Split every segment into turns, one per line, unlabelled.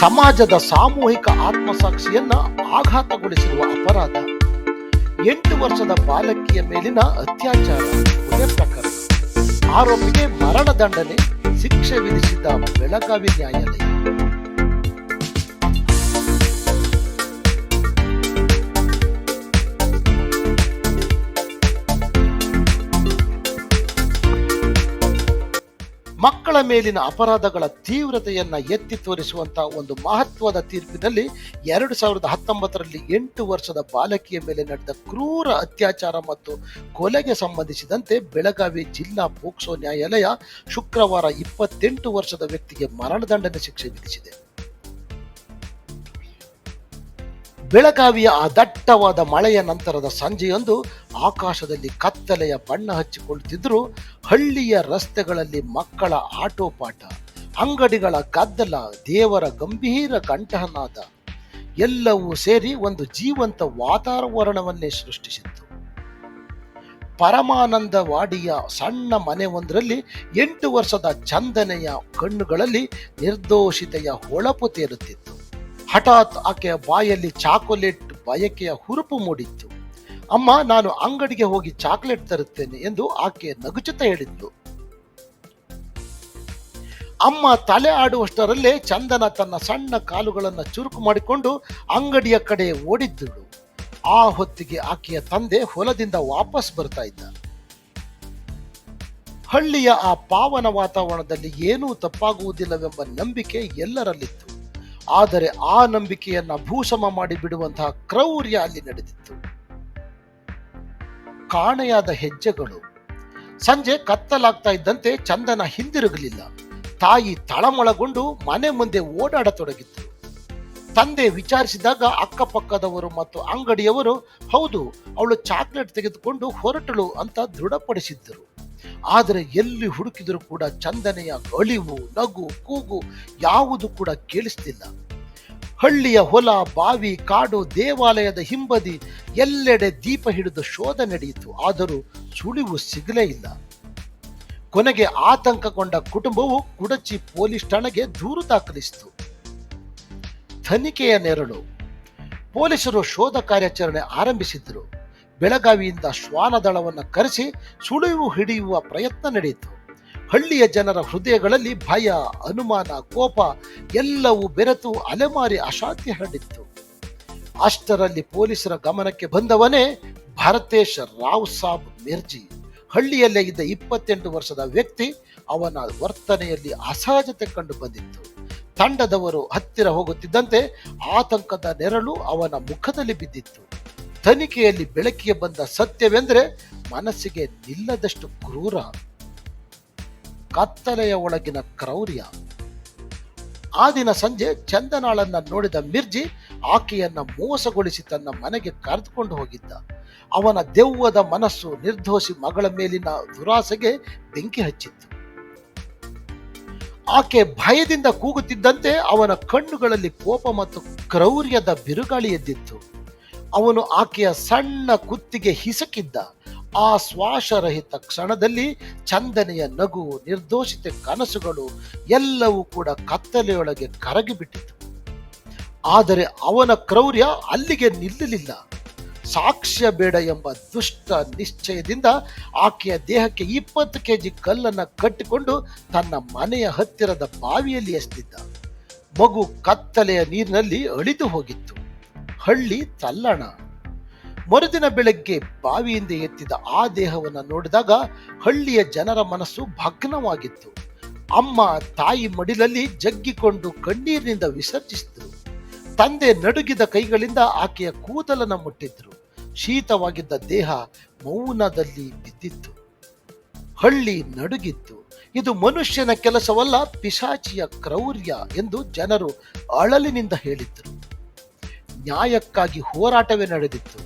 ಸಮಾಜದ ಸಾಮೂಹಿಕ ಆತ್ಮಸಾಕ್ಷಿಯನ್ನ ಆಘಾತಗೊಳಿಸಿರುವ ಅಪರಾಧ. ಎಂಟು ವರ್ಷದ ಬಾಲಕಿಯ ಮೇಲಿನ ಅತ್ಯಾಚಾರ ಪ್ರಕರಣ. ಆರೋಪಿಗೆ ಮರಣದಂಡನೆ ಶಿಕ್ಷೆ ವಿಧಿಸಿದ್ದ ಬೆಳಗಾವಿ ನ್ಯಾಯಾಲಯ. ಮಕ್ಕಳ ಮೇಲಿನ ಅಪರಾಧಗಳ ತೀವ್ರತೆಯನ್ನು ಎತ್ತಿ ತೋರಿಸುವಂತಹ ಒಂದು ಮಹತ್ವದ ತೀರ್ಪಿನಲ್ಲಿ ಎರಡು ಸಾವಿರದ ಹತ್ತೊಂಬತ್ತರಲ್ಲಿ ಎಂಟು ವರ್ಷದ ಬಾಲಕಿಯ ಮೇಲೆ ನಡೆದ ಕ್ರೂರ ಅತ್ಯಾಚಾರ ಮತ್ತು ಕೊಲೆಗೆ ಸಂಬಂಧಿಸಿದಂತೆ ಬೆಳಗಾವಿ ಜಿಲ್ಲಾ ಪೋಕ್ಸೋ ನ್ಯಾಯಾಲಯ ಶುಕ್ರವಾರ ಇಪ್ಪತ್ತೆಂಟು ವರ್ಷದ ವ್ಯಕ್ತಿಗೆ ಮರಣದಂಡನೆ ಶಿಕ್ಷೆ ವಿಧಿಸಿದೆ. ಬೆಳಗಾವಿಯ ಆ ದಟ್ಟವಾದ ಮಳೆಯ ನಂತರದ ಸಂಜೆಯೊಂದು ಆಕಾಶದಲ್ಲಿ ಕತ್ತಲೆಯ ಬಣ್ಣ ಹಚ್ಚಿಕೊಳ್ಳುತ್ತಿದ್ದರೂ ಹಳ್ಳಿಯ ರಸ್ತೆಗಳಲ್ಲಿ ಮಕ್ಕಳ ಆಟೋಪಾಟ ಅಂಗಡಿಗಳ ಗದ್ದಲ, ದೇವರ ಗಂಭೀರ ಕಂಠನಾದ ಎಲ್ಲವೂ ಸೇರಿ ಒಂದು ಜೀವಂತ ವಾತಾವರಣವನ್ನೇ ಸೃಷ್ಟಿಸಿತ್ತು. ಪರಮಾನಂದವಾಡಿಯ ಸಣ್ಣ ಮನೆಯೊಂದರಲ್ಲಿ ಎಂಟು ವರ್ಷದ ಚಂದನೆಯ ಕಣ್ಣುಗಳಲ್ಲಿ ನಿರ್ದೋಷಿತೆಯ ಹೊಳಪು ತೇರುತ್ತಿತ್ತು ಹಠಾತ್ ಆಕೆಯ ಬಾಯಲ್ಲಿ ಚಾಕೊಲೇಟ್ ಬಯಕೆಯ ಹುರುಪು ಮೂಡಿತ್ತು. ಅಮ್ಮ, ನಾನು ಅಂಗಡಿಗೆ ಹೋಗಿ ಚಾಕ್ಲೇಟ್ ತರುತ್ತೇನೆ ಎಂದು ಆಕೆ ನಗುಚುತ್ತ ಹೇಳಿದ್ಲು. ಅಮ್ಮ ತಲೆ ಆಡುವಷ್ಟರಲ್ಲೇ ಚಂದನ ತನ್ನ ಸಣ್ಣ ಕಾಲುಗಳನ್ನು ಚುರುಕು ಮಾಡಿಕೊಂಡು ಅಂಗಡಿಯ ಕಡೆ ಓಡಿದ್ದಳು. ಆ ಹೊತ್ತಿಗೆ ಆಕೆಯ ತಂದೆ ಹೊಲದಿಂದ ವಾಪಸ್ ಬರ್ತಾ ಇದ್ದ. ಹಳ್ಳಿಯ ಆ ಪಾವನ ವಾತಾವರಣದಲ್ಲಿ ಏನೂ ತಪ್ಪಾಗುವುದಿಲ್ಲವೆಂಬ ನಂಬಿಕೆ ಎಲ್ಲರಲ್ಲಿತ್ತು. ಆದರೆ ಆ ನಂಬಿಕೆಯನ್ನ ಭೂಸಮ ಮಾಡಿ ಬಿಡುವಂತಹ ಕ್ರೌರ್ಯ ಅಲ್ಲಿ ನಡೆದಿತ್ತು. ಕಾಣೆಯಾದ ಹೆಜ್ಜೆಗಳು. ಸಂಜೆ ಕತ್ತಲಾಗ್ತಾ ಇದ್ದಂತೆ ಚಂದನ ಹಿಂದಿರುಗಲಿಲ್ಲ. ತಾಯಿ ತಳಮಳಗೊಂಡು ಮನೆ ಮುಂದೆ ಓಡಾಡತೊಡಗಿತ್ತು. ತಂದೆ ವಿಚಾರಿಸಿದಾಗ ಅಕ್ಕಪಕ್ಕದವರು ಮತ್ತು ಅಂಗಡಿಯವರು, ಹೌದು, ಅವಳು ಚಾಕ್ಲೇಟ್ ತೆಗೆದುಕೊಂಡು ಹೊರಟಳು ಅಂತ ದೃಢಪಡಿಸಿದ್ದರು. ಆದರೆ ಎಲ್ಲಿ ಹುಡುಕಿದರೂ ಕೂಡ ಚಂದನೆಯ ಅಳಿವು, ನಗು, ಕೂಗು ಯಾವುದು ಕೂಡ ಕೇಳಿಸ್ತಿಲ್ಲ. ಹಳ್ಳಿಯ ಹೊಲ, ಬಾವಿ, ಕಾಡು, ದೇವಾಲಯದ ಹಿಂಬದಿ ಎಲ್ಲೆಡೆ ದೀಪ ಹಿಡಿದು ಶೋಧ ನಡೆಯಿತು. ಆದರೂ ಸುಳಿವು ಸಿಗಲೇ ಇಲ್ಲ. ಕೊನೆಗೆ ಆತಂಕಗೊಂಡ ಕುಟುಂಬವು ಕುಡಚಿ ಪೊಲೀಸ್ ಠಾಣೆಗೆ ದೂರು ದಾಖಲಿಸಿತು. ತನಿಖೆಯ ನೆರಳು. ಪೊಲೀಸರು ಶೋಧ ಕಾರ್ಯಾಚರಣೆ ಆರಂಭಿಸಿದ್ರು. ಬೆಳಗಾವಿಯಿಂದ ಶ್ವಾನದಳವನ್ನು ಕರೆಸಿ ಸುಳಿವು ಹಿಡಿಯುವ ಪ್ರಯತ್ನ ನಡೆಯಿತು. ಹಳ್ಳಿಯ ಜನರ ಹೃದಯಗಳಲ್ಲಿ ಭಯ, ಅನುಮಾನ, ಕೋಪ ಎಲ್ಲವೂ ಬೆರೆತು ಅಲೆಮಾರಿ ಅಶಾಂತಿ ಹರಡಿತ್ತು. ಅಷ್ಟರಲ್ಲಿ ಪೊಲೀಸರ ಗಮನಕ್ಕೆ ಬಂದವನೇ ಭರತೇಶ್ ರಾವ್ ಸಾಬ್ ಮಿರ್ಜಿ. ಹಳ್ಳಿಯಲ್ಲೇ ಇದ್ದ ಇಪ್ಪತ್ತೆಂಟು ವರ್ಷದ ವ್ಯಕ್ತಿ ಅವನ ವರ್ತನೆಯಲ್ಲಿ ಅಸಹಜತೆ ಕಂಡು ಬಂದಿತ್ತು. ತಂಡದವರು ಹತ್ತಿರ ಹೋಗುತ್ತಿದ್ದಂತೆ ಆತಂಕದ ನೆರಳು ಅವನ ಮುಖದಲ್ಲಿ ಬಿದ್ದಿತ್ತು. ತನಿಖೆಯಲ್ಲಿ ಬೆಳಕಿಗೆ ಬಂದ ಸತ್ಯವೆಂದರೆ ಮನಸ್ಸಿಗೆ ನಿಲ್ಲದಷ್ಟು ಕ್ರೂರ, ಕತ್ತಲೆಯ ಒಳಗಿನ ಕ್ರೌರ್ಯ. ಆ ದಿನ ಸಂಜೆ ಚಂದನಾಳನ್ನ ನೋಡಿದ ಮಿರ್ಜಿ ಆಕೆಯನ್ನ ಮೋಸಗೊಳಿಸಿ ತನ್ನ ಮನೆಗೆ ಕರೆದುಕೊಂಡು ಹೋಗಿದ್ದ. ಅವನ ದೆವ್ವದ ಮನಸ್ಸು ನಿರ್ದೋಷಿ ಮಗಳ ಮೇಲಿನ ದುರಾಸೆಗೆ ಬೆಂಕಿ ಹಚ್ಚಿತ್ತು. ಆಕೆ ಭಯದಿಂದ ಕೂಗುತ್ತಿದ್ದಂತೆ ಅವನ ಕಣ್ಣುಗಳಲ್ಲಿ ಕೋಪ ಮತ್ತು ಕ್ರೌರ್ಯದ ಬಿರುಗಾಳಿ ಎದ್ದಿತ್ತು. ಅವನು ಆಕೆಯ ಸಣ್ಣ ಕುತ್ತಿಗೆ ಹಿಸಕಿದ್ದ. ಆ ಶ್ವಾಸರಹಿತ ಕ್ಷಣದಲ್ಲಿ ಚಂದನೆಯ ನಗು, ನಿರ್ದೋಷಿತ ಕನಸುಗಳು ಎಲ್ಲವೂ ಕೂಡ ಕತ್ತಲೆಯೊಳಗೆ ಕರಗಿಬಿಟ್ಟಿತು ಆದರೆ ಅವನ ಕ್ರೌರ್ಯ ಅಲ್ಲಿಗೆ ನಿಲ್ಲಲಿಲ್ಲ. ಸಾಕ್ಷ್ಯ ಬೇಡ ಎಂಬ ದುಷ್ಟ ನಿಶ್ಚಯದಿಂದ ಆಕೆಯ ದೇಹಕ್ಕೆ ಇಪ್ಪತ್ತು ಕೆಜಿ ಕಲ್ಲನ್ನು ಕಟ್ಟಿಕೊಂಡು ತನ್ನ ಮನೆಯ ಹತ್ತಿರದ ಬಾವಿಯಲ್ಲಿ ಎಸೆದಿದ್ದ ಮಗು ಕತ್ತಲೆಯ ನೀರಿನಲ್ಲಿ ಅಳಿದು ಹೋಗಿತ್ತು. ಹಳ್ಳಿ ತಲ್ಲಣ. ಮರುದಿನ ಬೆಳಗ್ಗೆ ಬಾವಿಯಿಂದ ಎತ್ತಿದ ಆ ದೇಹವನ್ನು ನೋಡಿದಾಗ ಹಳ್ಳಿಯ ಜನರ ಮನಸ್ಸು ಭಗ್ನವಾಗಿತ್ತು. ಅಮ್ಮ, ತಾಯಿ ಮಡಿಲಲ್ಲಿ ಜಗ್ಗಿಕೊಂಡು ಕಣ್ಣೀರಿನಿಂದ ವಿಸರ್ಜಿಸಿದರು. ತಂದೆ ನಡುಗಿದ ಕೈಗಳಿಂದ ಆಕೆಯ ಕೂದಲನ್ನು ಮುಟ್ಟಿದ್ರು. ಶೀತವಾಗಿದ್ದ ದೇಹ ಮೌನದಲ್ಲಿ ಬಿದ್ದಿತ್ತು. ಹಳ್ಳಿ ನಡುಗಿತ್ತು. ಇದು ಮನುಷ್ಯನ ಕೆಲಸವಲ್ಲ, ಪಿಶಾಚಿಯ ಕ್ರೌರ್ಯ ಎಂದು ಜನರು ಅಳಲಿನಿಂದ ಹೇಳಿದ್ರು. ನ್ಯಾಯಕ್ಕಾಗಿ ಹೋರಾಟವೇ ನಡೆದಿತ್ತು.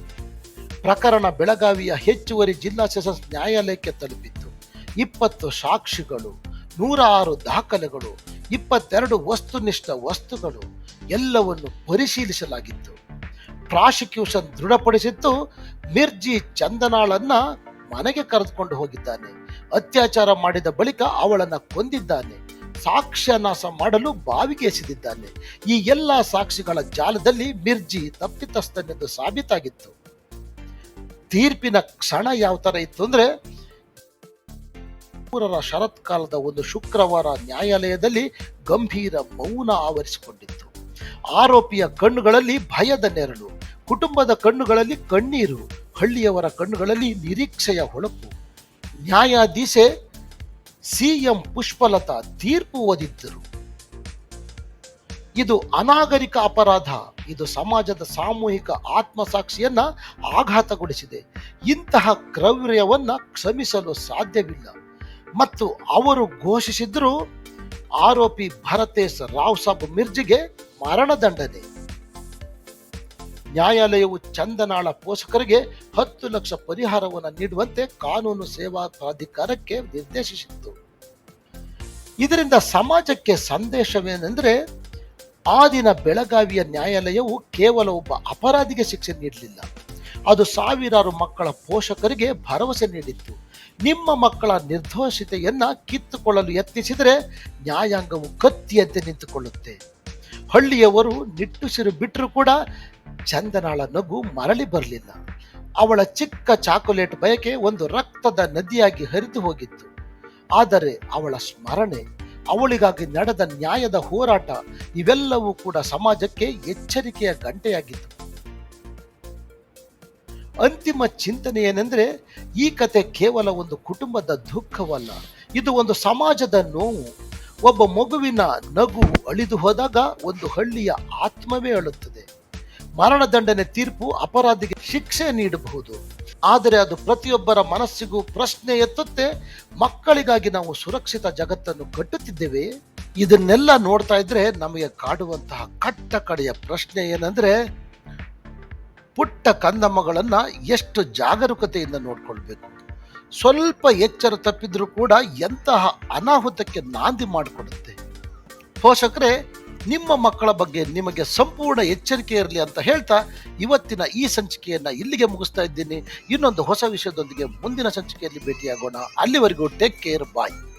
ಪ್ರಕರಣ ಬೆಳಗಾವಿಯ ಹೆಚ್ಚುವರಿ ಜಿಲ್ಲಾ ಸೆಷನ್ಸ್ ನ್ಯಾಯಾಲಯಕ್ಕೆ ತಲುಪಿತ್ತು. ಇಪ್ಪತ್ತು ಸಾಕ್ಷಿಗಳು ನೂರ ಆರು ದಾಖಲೆಗಳು, ಇಪ್ಪತ್ತೆರಡು ವಸ್ತುನಿಷ್ಠ ವಸ್ತುಗಳು ಎಲ್ಲವನ್ನು ಪರಿಶೀಲಿಸಲಾಗಿತ್ತು. ಪ್ರಾಸಿಕ್ಯೂಷನ್ ದೃಢಪಡಿಸಿದ್ದು ಮಿರ್ಜಿ ಚಂದನಾಳನ್ನ ಮನೆಗೆ ಕರೆದುಕೊಂಡು ಹೋಗಿದ್ದಾನೆ. ಅತ್ಯಾಚಾರ ಮಾಡಿದ ಬಳಿಕ ಅವಳನ್ನು ಕೊಂದಿದ್ದಾನೆ. ಸಾಕ್ಷ್ಯ ನಾಶ ಮಾಡಲು ಬಾವಿಗೆ ಎಸೆದಿದ್ದಾನೆ. ಈ ಎಲ್ಲ ಸಾಕ್ಷಿಗಳ ಜಾಲದಲ್ಲಿ ಮಿರ್ಜಿ ತಪ್ಪಿತಸ್ಥನೆಂದು ಸಾಬೀತಾಗಿತ್ತು. ತೀರ್ಪಿನ ಕ್ಷಣ ಯಾವ ಥರ ಇತ್ತು ಅಂದ್ರೆ ಮೂರರ ಶರತ್ಕಾಲದ ಒಂದು ಶುಕ್ರವಾರ ನ್ಯಾಯಾಲಯದಲ್ಲಿ ಗಂಭೀರ ಮೌನ ಆವರಿಸಿಕೊಂಡಿತ್ತು. ಆರೋಪಿಯ ಕಣ್ಣುಗಳಲ್ಲಿ ಭಯದ ನೆರಳು, ಕುಟುಂಬದ ಕಣ್ಣುಗಳಲ್ಲಿ ಕಣ್ಣೀರು, ಹಳ್ಳಿಯವರ ಕಣ್ಣುಗಳಲ್ಲಿ ನಿರೀಕ್ಷೆಯ ಹೊಳಪು. ನ್ಯಾಯಾಧೀಶೆ ಸಿಎಂ ಪುಷ್ಪಲತಾ ತೀರ್ಪು ಓದಿದ್ದರು. ಇದು ಅನಾಗರಿಕ ಅಪರಾಧ, ಇದು ಸಮಾಜದ ಸಾಮೂಹಿಕ ಆತ್ಮಸಾಕ್ಷಿಯನ್ನ ಆಘಾತಗೊಳಿಸಿದೆ. ಇಂತಹ ಕ್ರೌರ್ಯವನ್ನ ಕ್ಷಮಿಸಲು ಸಾಧ್ಯವಿಲ್ಲ. ಮತ್ತು ಅವರು ಘೋಷಿಸಿದ್ರು, ಆರೋಪಿ ಭರತೇಶ್ ರಾವ್ ಸಾಬ್ ಮಿರ್ಜಿಗೆ ಮರಣದಂಡನೆ. ನ್ಯಾಯಾಲಯವು ಚಂದನಾಳ ಪೋಷಕರಿಗೆ ಹತ್ತು ಲಕ್ಷ ಪರಿಹಾರವನ್ನು ನೀಡುವಂತೆ ಕಾನೂನು ಸೇವಾ ಪ್ರಾಧಿಕಾರಕ್ಕೆ ನಿರ್ದೇಶಿಸಿತ್ತು. ಇದರಿಂದ ಸಮಾಜಕ್ಕೆ ಸಂದೇಶವೇನೆಂದರೆ, ಆ ದಿನ ಬೆಳಗಾವಿಯ ನ್ಯಾಯಾಲಯವು ಕೇವಲ ಒಬ್ಬ ಅಪರಾಧಿಗೆ ಶಿಕ್ಷೆ ನೀಡಲಿಲ್ಲ. ಅದು ಸಾವಿರಾರು ಮಕ್ಕಳ ಪೋಷಕರಿಗೆ ಭರವಸೆ ನೀಡಿತ್ತು. ನಿಮ್ಮ ಮಕ್ಕಳ ನಿರ್ದೋಷಿತೆಯನ್ನ ಕಿತ್ತುಕೊಳ್ಳಲು ಯತ್ನಿಸಿದರೆ ನ್ಯಾಯಾಂಗವು ಕತ್ತಿಯಂತೆ ನಿಂತುಕೊಳ್ಳುತ್ತೆ. ಹಳ್ಳಿಯವರು ನಿಟ್ಟುಸಿರು ಬಿಟ್ಟರೂ ಕೂಡ ಚಂದನಾಳ ನಗು ಮರಳಿ ಬರಲಿಲ್ಲ. ಅವಳ ಚಿಕ್ಕ ಚಾಕೊಲೇಟ್ ಬಯಕೆ ಒಂದು ರಕ್ತದ ನದಿಯಾಗಿ ಹರಿದು ಹೋಗಿತ್ತು. ಆದರೆ ಅವಳ ಸ್ಮರಣೆ, ಅವಳಿಗಾಗಿ ನಡೆದ ನ್ಯಾಯದ ಹೋರಾಟ ಇವೆಲ್ಲವೂ ಕೂಡ ಸಮಾಜಕ್ಕೆ ಎಚ್ಚರಿಕೆಯ ಗಂಟೆಯಾಗಿತ್ತು. ಅಂತಿಮ ಚಿಂತನೆ ಏನೆಂದರೆ ಈ ಕತೆ ಕೇವಲ ಒಂದು ಕುಟುಂಬದ ದುಃಖವಲ್ಲ, ಇದು ಒಂದು ಸಮಾಜದ ನೋವು. ಒಬ್ಬ ಮಗುವಿನ ನಗು ಅಳಿದು ಹೋದಾಗ ಒಂದು ಹಳ್ಳಿಯ ಆತ್ಮವೇ ಅಳುತ್ತದೆ. ಮರಣದಂಡನೆ ತೀರ್ಪು ಅಪರಾಧಿಗೆ ಶಿಕ್ಷೆ ನೀಡಬಹುದು. ಆದರೆ ಅದು ಪ್ರತಿಯೊಬ್ಬರ ಮನಸ್ಸಿಗೂ ಪ್ರಶ್ನೆ ಎತ್ತುತ್ತೆ. ಮಕ್ಕಳಿಗಾಗಿ ನಾವು ಸುರಕ್ಷಿತ ಜಗತ್ತನ್ನು ಕಟ್ಟುತ್ತಿದ್ದೇವೆ. ಇದನ್ನೆಲ್ಲ ನೋಡ್ತಾ ಇದ್ರೆ ನಮಗೆ ಕಾಡುವಂತಹ ಕಟ್ಟ ಕಡೆಯ ಪ್ರಶ್ನೆ ಏನಂದ್ರೆ, ಪುಟ್ಟ ಕಂದಮ್ಮಗಳನ್ನ ಎಷ್ಟು ಜಾಗರೂಕತೆಯಿಂದ ನೋಡ್ಕೊಳ್ಬೇಕು? ಸ್ವಲ್ಪ ಎಚ್ಚರ ತಪ್ಪಿದ್ರೂ ಕೂಡ ಎಂತಹ ಅನಾಹುತಕ್ಕೆ ನಾಂದಿ ಮಾಡಿಕೊಡುತ್ತೆ. ಪೋಷಕರೇ, ನಿಮ್ಮ ಮಕ್ಕಳ ಬಗ್ಗೆ ನಿಮಗೆ ಸಂಪೂರ್ಣ ಎಚ್ಚರಿಕೆ ಇರಲಿ ಅಂತ ಹೇಳ್ತಾ ಇವತ್ತಿನ ಈ ಸಂಚಿಕೆಯನ್ನು ಇಲ್ಲಿಗೆ ಮುಗಿಸ್ತಾ ಇದ್ದೀನಿ. ಇನ್ನೊಂದು ಹೊಸ ವಿಷಯದೊಂದಿಗೆ ಮುಂದಿನ ಸಂಚಿಕೆಯಲ್ಲಿ ಭೇಟಿಯಾಗೋಣ. ಅಲ್ಲಿವರೆಗೂ ಟೇಕ್ ಕೇರ್ ಬಾಯ್